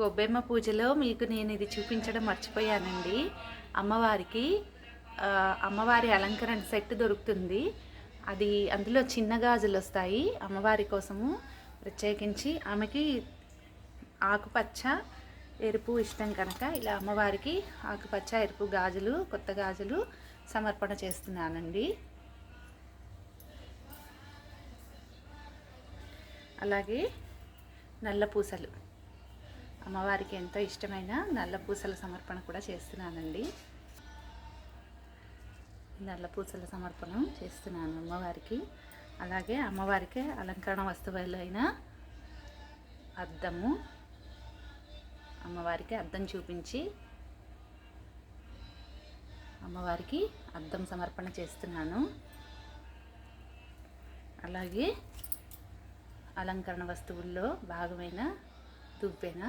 గొబ్బెమ్మ పూజలో మీకు నేను ఇది చూపించడం మర్చిపోయానండి. అమ్మవారికి అమ్మవారి అలంకరణ సెట్ దొరుకుతుంది. అది అందులో చిన్న గాజులు వస్తాయి. అమ్మవారి కోసము ప్రత్యేకించి ఆమెకి ఆకుపచ్చ ఎరుపు ఇష్టం కనుక ఇలా అమ్మవారికి ఆకుపచ్చ ఎరుపు గాజులు కొత్త గాజులు సమర్పణ చేస్తున్నానండి. అలాగే నల్ల పూసలు. అమ్మవారికి ఎంతో ఇష్టమైన నల్ల పూసల సమర్పణ కూడా చేస్తున్నానండి. నల్ల పూసల సమర్పణ చేస్తున్నాను అమ్మవారికి. అలాగే అమ్మవారికి అలంకరణ వస్తువులైన అద్దము అమ్మవారికి అద్దం చూపించి అమ్మవారికి అద్దం సమర్పణ చేస్తున్నాను. అలాగే అలంకరణ వస్తువుల్లో భాగమైన దువ్వెన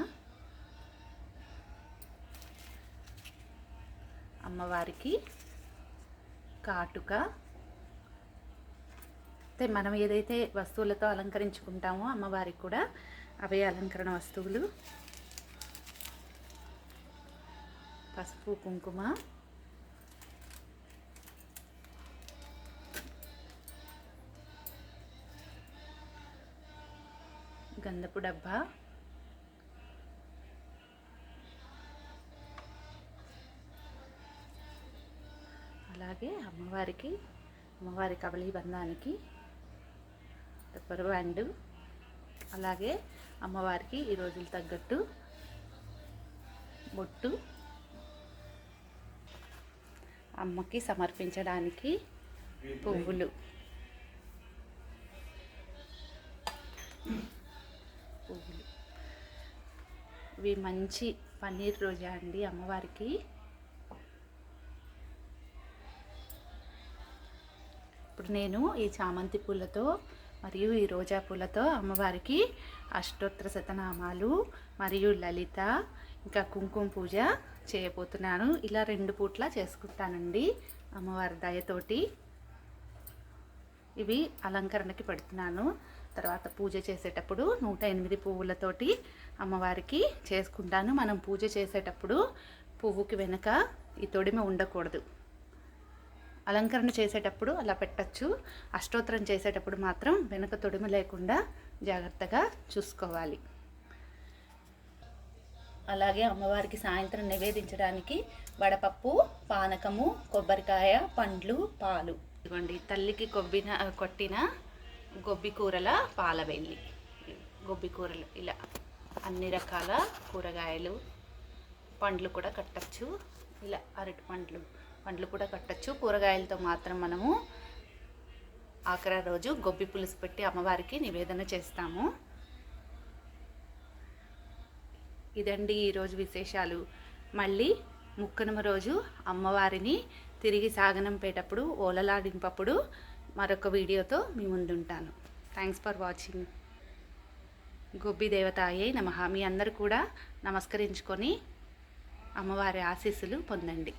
అమ్మవారికి కాటుక. అయితే మనం ఏదైతే వస్తువులతో అలంకరించుకుంటామో అమ్మవారికి కూడా అవే అలంకరణ వస్తువులు. పసుపు కుంకుమ. గంధపు డబ్బా. అలాగే అమ్మవారికి అమ్మవారి కబలి బంధానికి రబ్బర్ బ్యాండ్ అలాగే అమ్మవారికి ఈ రోజులు తగ్గట్టు బొట్టు అమ్మకి సమర్పించడానికి పువ్వులు. పువ్వులు. ఇవి మంచి పన్నీర్ రోజా అండి అమ్మవారికి. ఇప్పుడు నేను ఈ చామంతి పూలతో మరియు ఈ రోజా పూలతో అమ్మవారికి అష్టోత్తర శతనామాలు మరియు లలిత ఇంకా కుంకుమ పూజ చేయబోతున్నాను. ఇలా రెండు పూట్ల చేసుకుంటానండి అమ్మవారి దయతోటి. ఇవి అలంకరణకి పెడుతున్నాను. తర్వాత పూజ చేసేటప్పుడు నూట ఎనిమిది పువ్వులతోటి అమ్మవారికి చేసుకుంటాను. మనం పూజ చేసేటప్పుడు పువ్వుకి వెనుక ఈ తొడిమ ఉండకూడదు. అలంకరణ చేసేటప్పుడు అలా పెట్టచ్చు. అష్టోత్తరం చేసేటప్పుడు మాత్రం వెనక తొడిమ లేకుండా జాగ్రత్తగా చూసుకోవాలి. అలాగే అమ్మవారికి సాయంత్రం నివేదించడానికి వడపప్పు పానకము కొబ్బరికాయ పండ్లు పాలు. ఇదిగోండి తల్లికి కొబ్బిన కొట్టిన గొబ్బి కూరల పాలవెల్లి గొబ్బి కూరలు ఇలా అన్ని రకాల కూరగాయలు పండ్లు కూడా కట్టచ్చు. ఇలా అరటి పండ్లు పండ్లు కూడా కట్టచ్చు. కూరగాయలతో మాత్రం మనము ఆఖరా రోజు గొబ్బి పులుసు పెట్టి అమ్మవారికి నివేదన చేస్తాము. ఇదండి ఈరోజు విశేషాలు. మళ్ళీ ముక్కనుమ రోజు అమ్మవారిని తిరిగి సాగనంపేటప్పుడు ఓలలాడింపప్పుడు మరొక వీడియోతో మీ ముందుంటాను. థ్యాంక్స్ ఫర్ వాచింగ్ గొబ్బి దేవతాయే నమహా మీ అందరూ కూడా నమస్కరించుకొని అమ్మవారి ఆశీస్సులు పొందండి.